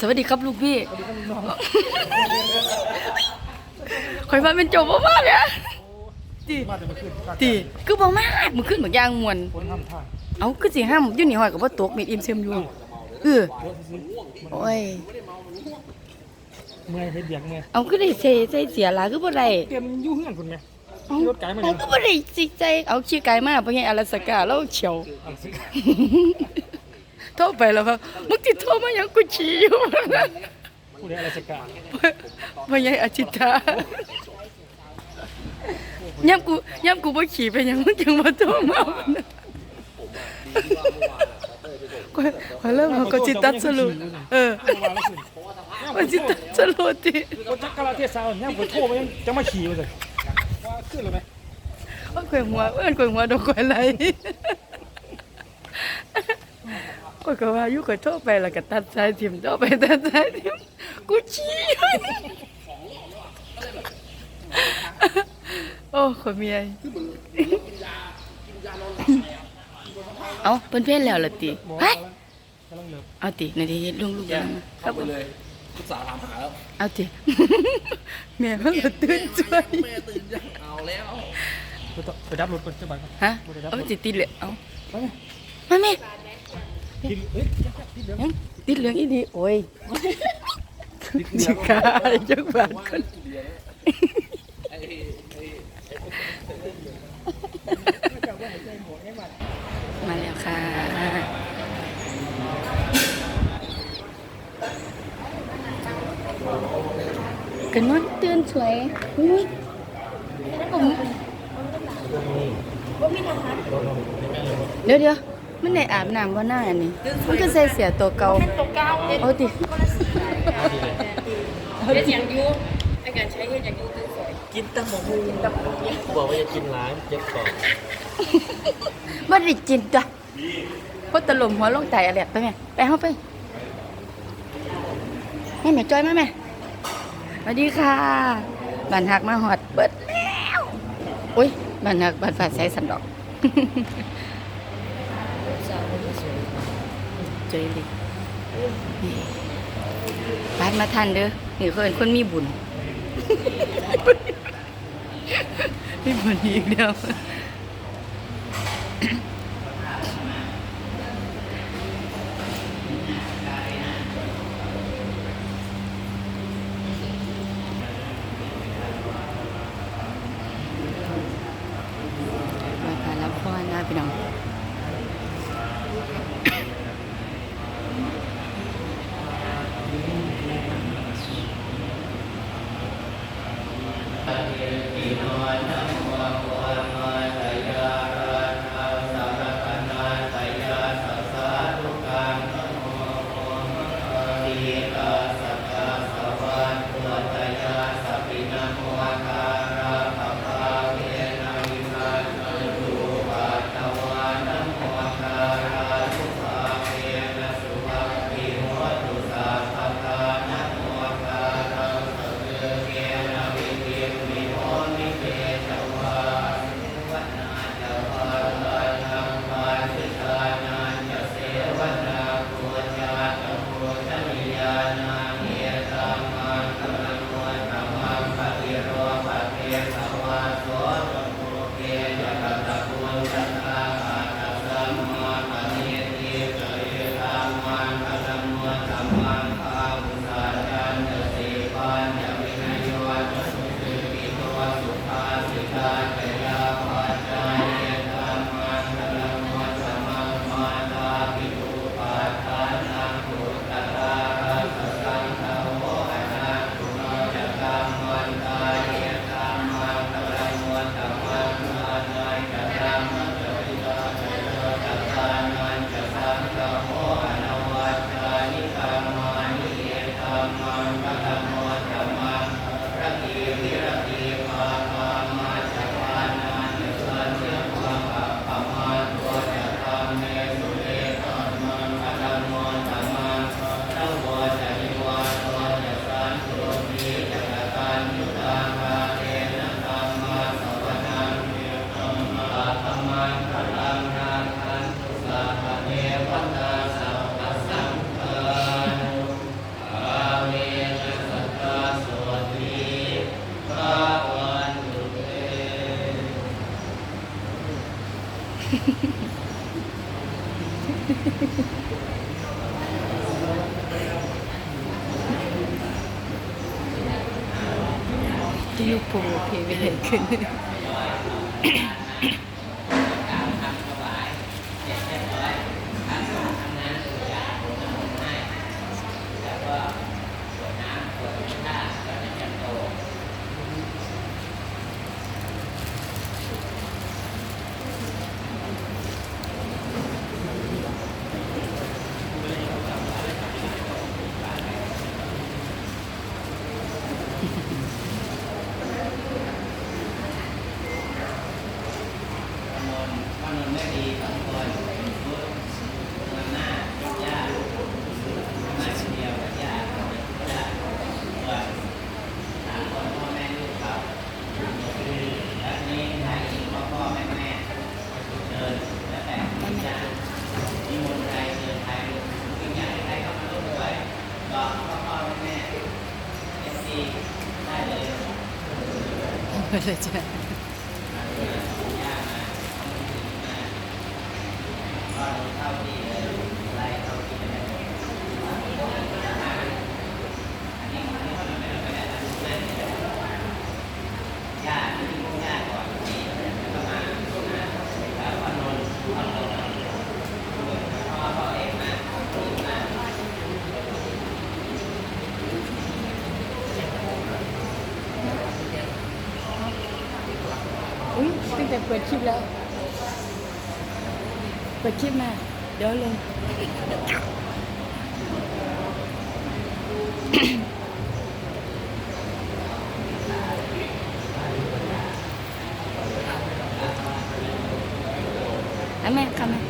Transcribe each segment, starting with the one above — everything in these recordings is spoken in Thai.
สวัสดีครับลูกพี่ข่อยว่าเป็นโจบมากเลยตีมาแต่เมื่อคืนตีคือบ่มากมันขึ้นบักอย่างมวนคนทำท่าเอาคือสิห้ามอยู่นี่ห้อยก็บ่ตกเม็ดอิ่มเซมอยู่เออเยอะสิโอ้ยเมื่อยเฮ็ดเบียกเมื่อยเอาคือได้ใส่ใส่เสียหลายคือบ่ได้เตรียมอยู่เฮือนคุณไหมเอารถไกลมาเอาเนี่ยก็บ่ได้สิใจเอาขี้ไก่มาเพราะไงอลาสกาแล้วเฉียวอันสิ โทรไปแล้วว่ามึงติดโทรมาหยังกูฉี่อยู่ผู้ใดอะไรสักการว่าไงอาชิตาย่ำกูย่ำกูบ่ขี่ไปหยังมึงจังมาโทรมาก็ก็เริ่มเขาก็จิตตัดสรุปเออว่าแล้วสิว่าจิตตัดสรุปติคนจักรลาเทศาวเนี่ยผมโทรไปยังจะมาขี่มาเลยว่าขึ้นเลยไหมว่าข่อยหัวเอิ้นข่อยหัวดอกข่อยไหล ก็ก็ว่าอยู่ก็โทรไปแล้วก็ตัดสายทิ่มโทรไปตัดสายทิ่มกูชี้โอ้ข่อยเมียเอาเพิ่นเพ่นแล้วล่ะติบอกไปว่ากำลังเลิกเอาตินาทีเฮ็ดลุงลูกยังครับไปเลยลูกสาวถามหาแล้วเอาติแม่มันก็ตื่นช่วยแม่ตื่นยังเอาแล้วไปดับรถก่อนจะไปก่อนฮะเอาติดติดเลยเอาไปไหมมาแม่ กินเอ้ยกินเดี๋ยวยังติดเหลืองอีดีโอ้ยจิกาจักบาทคนมาแล้วค่ะกันนอนตื่นสวยอุ้ยผมเดี๋ยวเดี๋ยว มันได้อาบน้ำว่าหน้าอันนี้มันก็ใส่เสียตัวเก่าตัวเก้าเฮ็ดเอาติเฮ็ดอย่างอยูในการใช้เฮ็ดอย่างอยูตื่นสวยกินตั้งหมกกินตั้งหมกบอกว่าจะกินร้านเจ็บก่อนบ่ได้จินจ้ะพดตะลมหัวลงไตอะไรไปแม่ไปเฮาไปแม่แม่จอยมาแม่สวัสดีค่ะบ้านหักมาฮอดเบิดแล้วอุ้ยบ้านหักบ้านฝาดใส่สันดอก เจอดิบ้านมาทันเด้อนี่เขาเป็นคนมีบุญมีบุญอีกเดียวมาการรับพ่อหน้าพี่น้อง ที่ยูปูเพ ไปเลยขึ้น ไปเลยจ้ะอุ้ยตั้ง แต่เปิดคลิปแล้ว เปิดคลิปมา เดี๋ยวลงอะแม่ค่ะแม่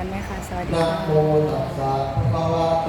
กันไหมคะ สวัสดีนะค่ะ โมตัสสะภะคะวะโต